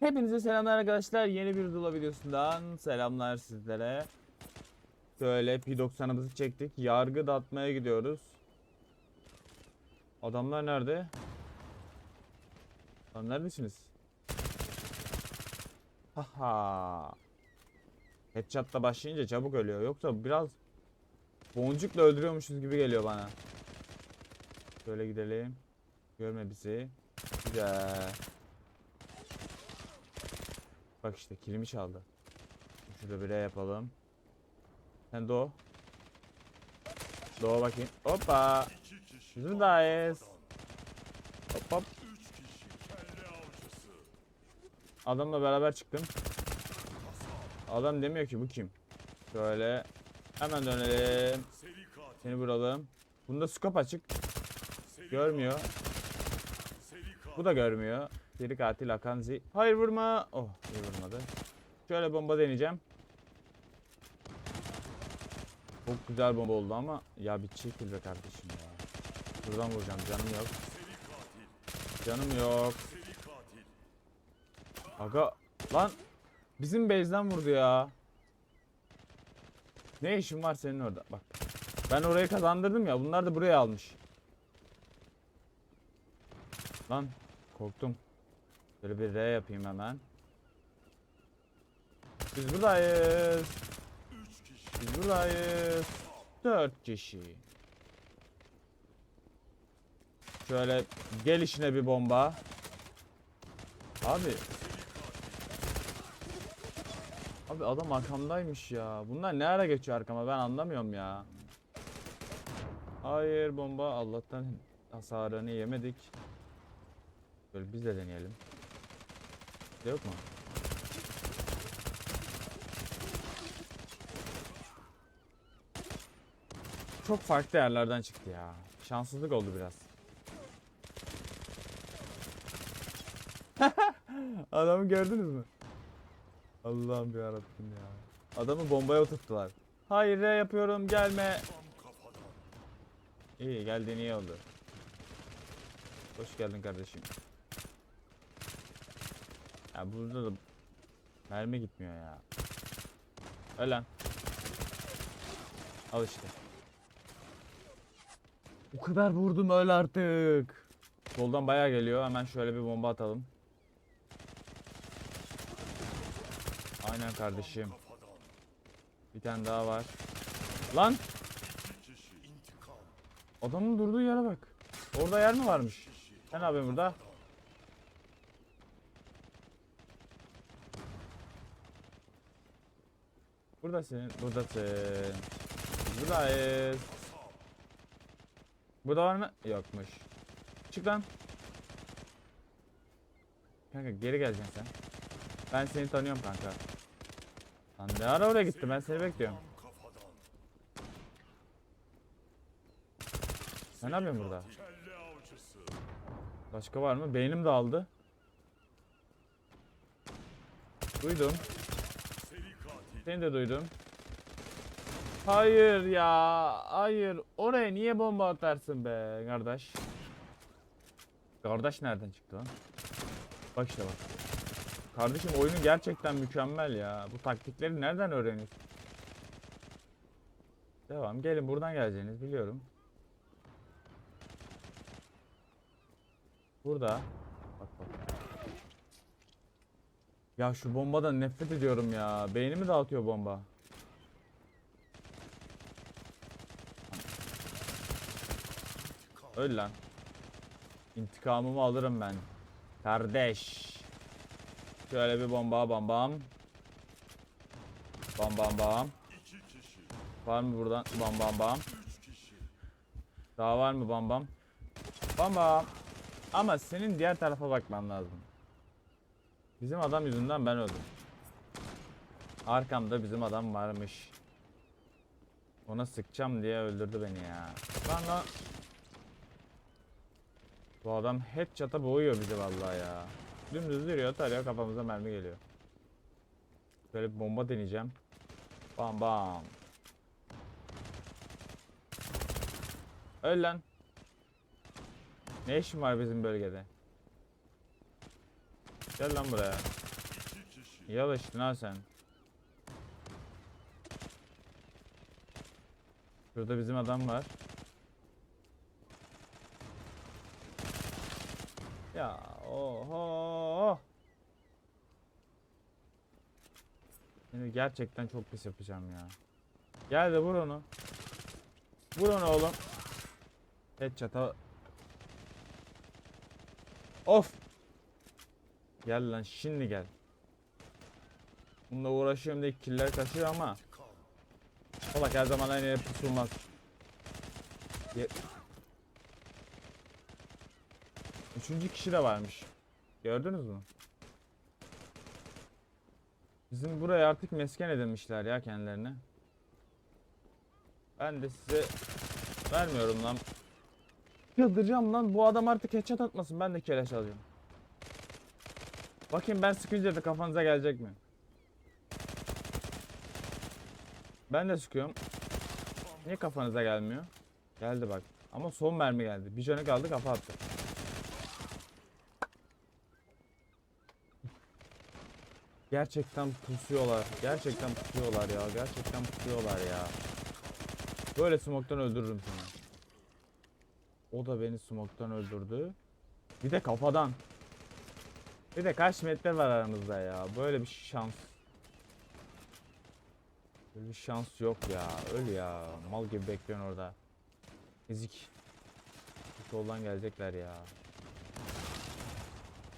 Hepinize selamlar arkadaşlar. Yeni bir Zula videosundan selamlar sizlere. Şöyle P90'ımızı çektik. Yargı dağıtmaya gidiyoruz. Adamlar nerede? Lan neredesiniz? Haha. Headshot'la başlayınca çabuk ölüyor. Yoksa biraz boncukla öldürüyormuşuz gibi geliyor bana. Şöyle gidelim. Görme bizi. Güzel. Bak işte kilimi çaldı. Şurada bir R yapalım. Sen doğ. Doğ bakayım. Hoppa. Buradayız. Hop hop. Adamla beraber çıktım. Adam demiyor ki bu kim. Şöyle. Hemen dönelim. Seni vuralım. Bunda scope açık. Görmüyor. Bu da görmüyor. Seri katil Akanzi. Hayır vurma. Oh iyi vurmadı. Şöyle bomba deneyeceğim. Çok güzel bomba oldu ama ya bir çekil be kardeşim ya. Buradan vuracağım canım yok. Canım yok. Aga lan bizim base'den vurdu ya. Ne işin var senin orada? Bak. Ben orayı kazandırdım ya. Bunlar da buraya almış. Lan korktum. Böyle bir R yapayım hemen. Biz buradayız. Biz buradayız. Dört kişi. Şöyle gelişine bir bomba. Abi. Abi adam arkamdaymış ya. Bunlar ne ara geçiyor arkama ben anlamıyorum ya. Hayır bomba Allah'tan hasarını yemedik. Böyle biz de deneyelim. Bizde Yok mu? Çok farklı yerlerden çıktı ya. Şanssızlık oldu biraz. Adamı gördünüz mü? Allah'ım yarabbim ya. Adamı bombaya oturttular. Hayır R yapıyorum gelme. İyi geldiğin iyi oldu. Hoş geldin kardeşim. Ya burada da mermi gitmiyor ya. Öl lan. Al işte. O kadar vurdum öl artık. Soldan bayağı geliyor. Hemen şöyle bir bomba atalım. Aynen kardeşim. Bir tane daha var. Lan! Adamın durduğu yere bak. Orada yer mi varmış? Sen yapıyorsun burada? Buradasın, buradasın. Buradayız. Burada var mı? Yokmuş. Çık lan. Kanka geri geleceksin sen. Ben seni tanıyorum kanka. Lan ne ara oraya gitti ben seni bekliyorum. Sen ne yapıyorsun burada? Başka var mı? Beynim dağıldı. Duydum. Seni de duydum. Hayır ya. Hayır. Oraya niye bomba atarsın be kardeş? Kardeş nereden çıktı lan? Bak işte bak. Kardeşim oyunu gerçekten mükemmel ya. Bu taktikleri nereden öğreniyorsun? Devam. Gelin buradan geleceğiniz biliyorum. Burada. Bak bak. Ya şu bombadan nefret ediyorum ya. Beynimi dağıtıyor bomba. Öl lan. İntikamımı alırım ben. Kardeş. Şöyle bir bomba bam bam. Bam bam bam. Var mı buradan? Bam bam bam. Daha var mı bam bam? Bam bam. Ama senin diğer tarafa bakman lazım. Bizim adam yüzünden ben öldüm. Arkamda bizim adam varmış. Ona sıkacağım diye öldürdü beni ya. Lan lan. Bu adam headshot'a boğuyor bizi vallahi ya. Dümdüz duruyor tarıyor kafamıza mermi geliyor. Böyle bir bomba deneyeceğim. Bam bam. Öl lan. Ne işin var bizim bölgede? Gel lan buraya. İyi alıştın ha sen. Şurada bizim adam var. Ya oho. Seni gerçekten çok pis yapacağım ya. Gel de vur onu. Vur onu oğlum. Headshot'a. Of. Gel lan şimdi gel. Bununla uğraşıyorum diye killer kaçıyor ama. Salak her zaman aynı yere pusulmaz. Ye- Üçüncü kişi de varmış. Gördünüz mü? Bizim buraya artık mesken edinmişler ya kendilerine. Ben de size vermiyorum lan. Yıldıracağım lan bu adam artık headshot atmasın ben de keleş alıyorum. Bakayım ben sıkınca da kafanıza gelecek mi? Ben de sıkıyorum. Niye kafanıza gelmiyor? Geldi bak. Ama son mermi geldi. Bir canı kaldı kafa attı. Gerçekten pusuyorlar. Gerçekten pusuyorlar ya. Gerçekten pusuyorlar ya. Böyle smoktan öldürürüm seni. O da beni smoktan öldürdü. Bir de kafadan. Bir de kaç metre var aramızda ya. Böyle bir şans. Böyle bir şans yok ya. Öl ya. Mal gibi bekliyorsun orada. Ezik. Soldan gelecekler ya.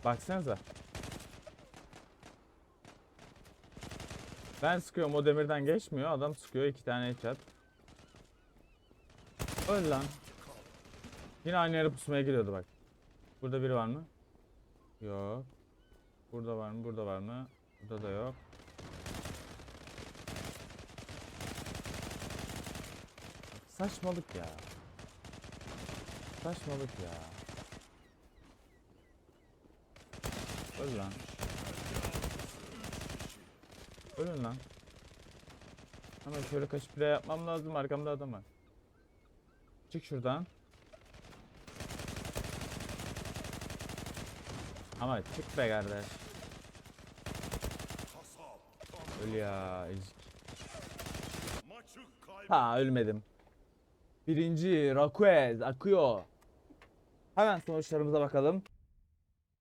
Baksanıza. Ben sıkıyorum o demirden geçmiyor. Adam sıkıyor iki tane headshot. Öl lan. Yine aynı yere pusmaya giriyordu bak. Burada biri var mı? Yok. Burada var mı? Burada var mı? Burada da yok. Saçmalık ya. Saçmalık ya. Öl lan. Ölün lan. Hemen şöyle kaçıp bile yapmam lazım. Arkamda adam var. Çık şuradan. Ama çık be kardeş. Öl ya. Ha ölmedim. Birinci Raquez akıyor. Hemen sonuçlarımıza bakalım.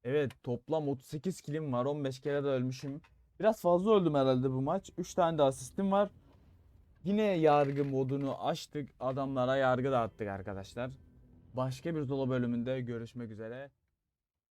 Evet toplam 38 kilim var. 15 kere de ölmüşüm. Biraz fazla öldüm herhalde bu maç. 3 tane de asistim var. Yine yargı modunu açtık. Adamlara yargı dağıttık arkadaşlar. Başka bir Zolo bölümünde görüşmek üzere.